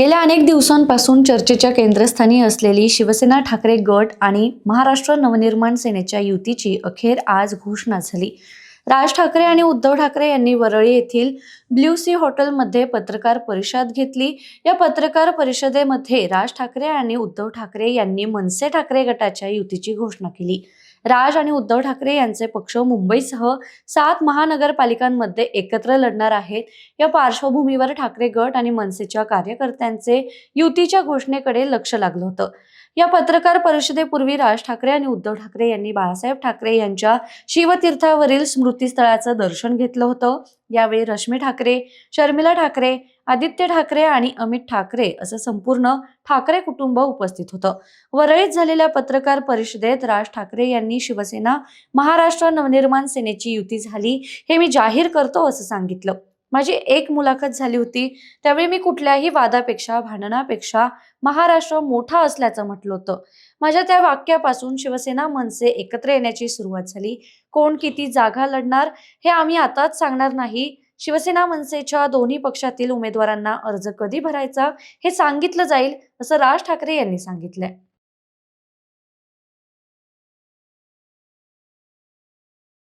गेल्या अनेक दिवसांपासून चर्चेच्या केंद्रस्थानी असलेली शिवसेना ठाकरे गट आणि महाराष्ट्र नवनिर्माण सेनेच्या युतीची अखेर आज घोषणा झाली. राज ठाकरे आणि उद्धव ठाकरे यांनी वरळी येथील ब्ल्यू सी हॉटेलमध्ये पत्रकार परिषद घेतली. या पत्रकार परिषदेमध्ये राज ठाकरे आणि उद्धव ठाकरे यांनी मनसे ठाकरे गटाच्या युतीची घोषणा केली. राज आणि उद्धव ठाकरे यांचे पक्ष मुंबईसह सात महानगरपालिकांमध्ये एकत्र लढणार आहेत. या पार्श्वभूमीवर ठाकरे गट आणि मनसेच्या कार्यकर्त्यांचे युतीच्या घोषणेकडे लक्ष लागलं होतं. या पत्रकार परिषदेपूर्वी राज ठाकरे आणि उद्धव ठाकरे यांनी बाळासाहेब ठाकरे यांच्या शिवतीर्थावरील स्मृतीस्थळाचं दर्शन घेतलं होतं. यावेळी रश्मी ठाकरे शर्मिला ठाकरे आदित्य ठाकरे आणि अमित ठाकरे असं संपूर्ण ठाकरे कुटुंब उपस्थित होतं. वरळीत झालेल्या पत्रकार परिषदेत राज ठाकरे यांनी शिवसेना महाराष्ट्र नवनिर्माण सेनेची युती झाली हे मी जाहीर करतो असं सांगितलं. माझी एक मुलाखत झाली होती. त्यावेळी मी कुठल्याही वादापेक्षा भांडणापेक्षा महाराष्ट्र मोठा असल्याचं म्हटलं होतं. माझ्या त्या वाक्यापासून शिवसेना मनसे एकत्र येण्याची सुरुवात झाली. कोण किती जागा लढणार हे आम्ही आताच सांगणार नाही. शिवसेना मनसेच्या दोन्ही पक्षातील उमेदवारांना अर्ज कधी भरायचा हे सांगितलं जाईल असं राज ठाकरे यांनी सांगितलंय.